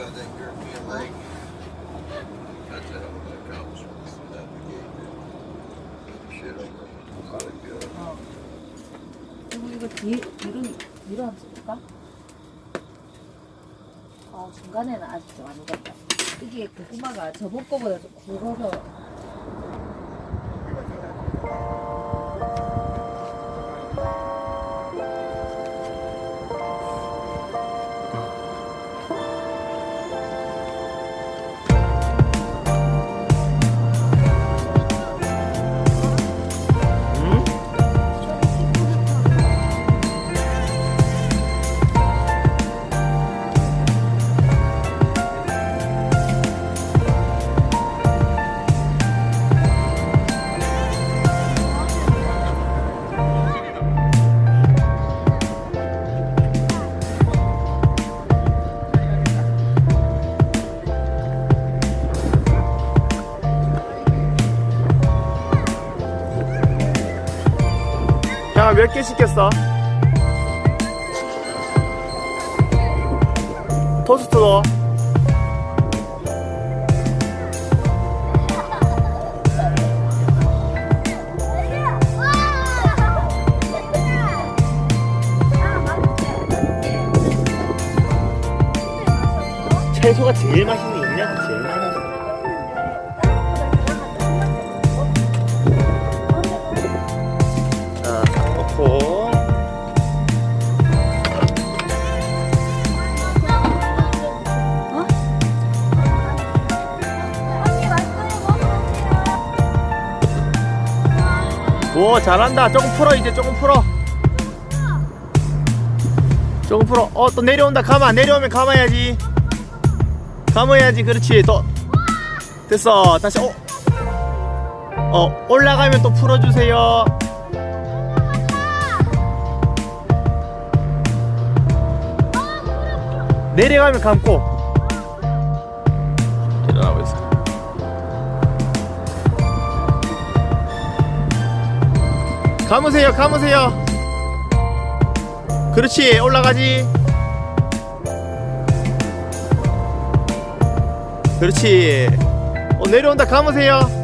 About that European lake? That's a hell of an accomplishment. Navigate that shit over. Really good. 어. 그리고 이거 뒤, 뒤로, 뒤로 한번 쓸까? 어, 중간에는 아직 좀 안 익었다. 이게 고구마가 저번 거보다 좀 굵어서. 형아 몇개 시켰어? 토스트도 채소가 제일 맛있는 오 잘한다. 조금 풀어 이제 조금 풀어. 조금 풀어. 어 또 내려온다. 가마 내려오면 감아야지. 감아야지. 그렇지. 또 됐어. 다시 어, 어 올라가면 또 풀어주세요. 내려가면 감고. 일어나고 있어 감으세요 감으세요. 그렇지 올라가지. 그렇지. 어 내려온다 감으세요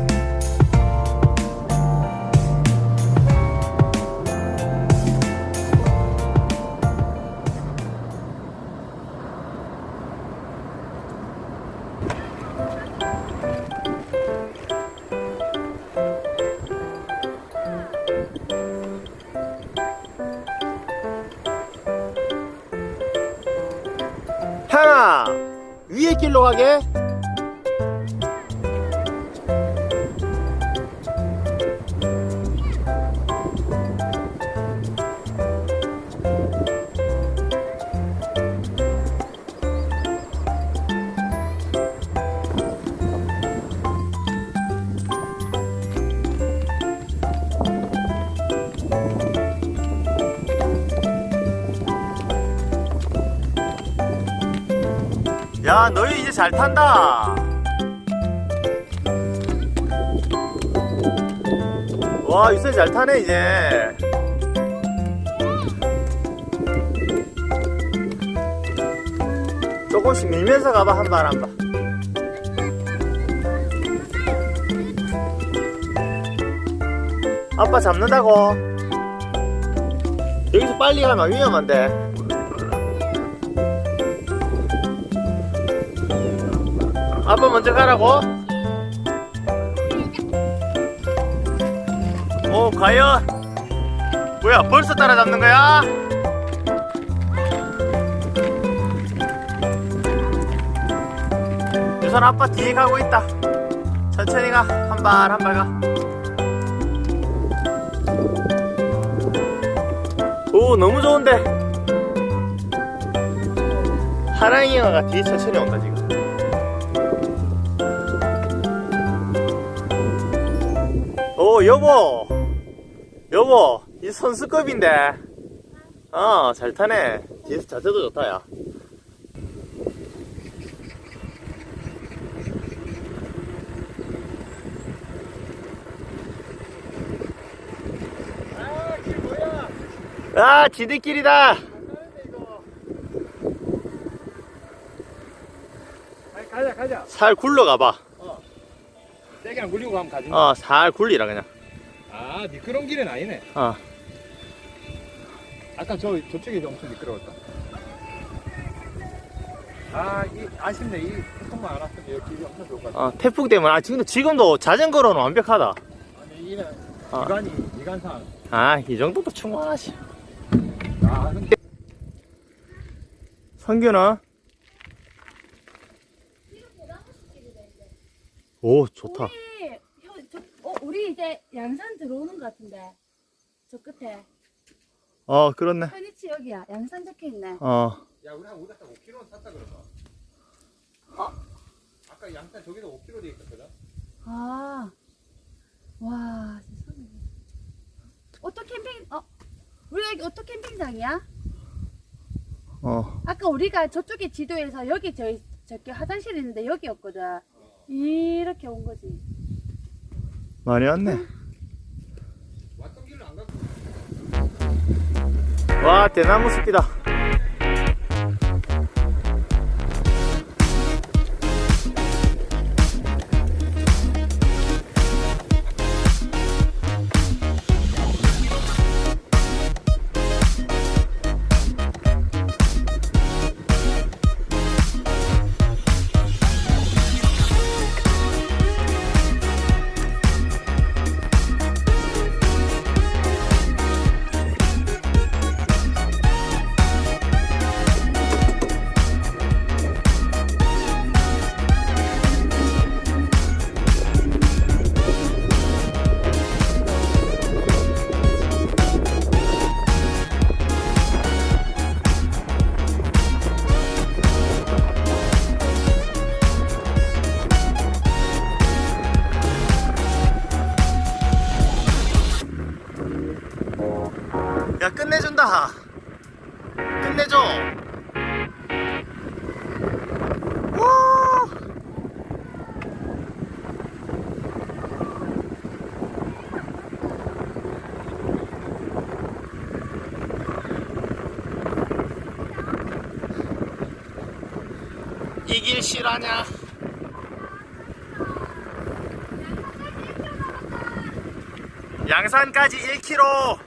위에 야 너희 이제 잘 탄다. 와 유세 잘 타네 이제. 조금씩 밀면서 가봐 한 발 한발. 아빠 잡는다고. 여기서 빨리 가면 위험한데 아빠 먼저 가라고? 오 과연 뭐야 벌써 따라잡는 거야? 유선 아빠 뒤에 가고 있다 천천히 가 한 발 한 발 가. 오 너무 좋은데 하랑이가 뒤에 천천히 온다 지금 오 여보. 여보 이 선수급인데. 어 잘 타네. 뒤에서 자세도 좋다 야. 아? 아 지들끼리다. 가자 가자. 살 굴러 가봐 세게 안 굴리고 가면 가지 어 살 굴리라 그냥. 아 미끄러운 길은 아니네. 어. 아까 저 저쪽이 엄청 미끄러웠다. 아이 아쉽네. 이 태풍만 여기 길이 엄청 좋을 것 같아. 어, 태풍 때문에. 아 지금도 지금도 자전거로는 완벽하다. 아니 이는 아. 기관이 기관상. 아 이 정도도 충분하지. 아 근데 성균아 오 좋다 우리 형, 저, 어, 우리 이제 양산 들어오는 것 같은데 저 끝에 어 그렇네 편이치 여기야 양산 적혀 있네. 어 야 우리 한 오다 5km 탔다 그러나 어? 아까 양산 저기도 5km 돼 있었거든 아, 와 세상에. 오토 캠핑 어 우리가 여기 오토 캠핑장이야? 어. 아까 우리가 저쪽에 지도에서 여기 저희 저기 화장실 있는데 여기였거든. 이렇게 온 거지. 많이 왔네. 와 대나무 숲이다 이길 실화냐? 양산까지 1km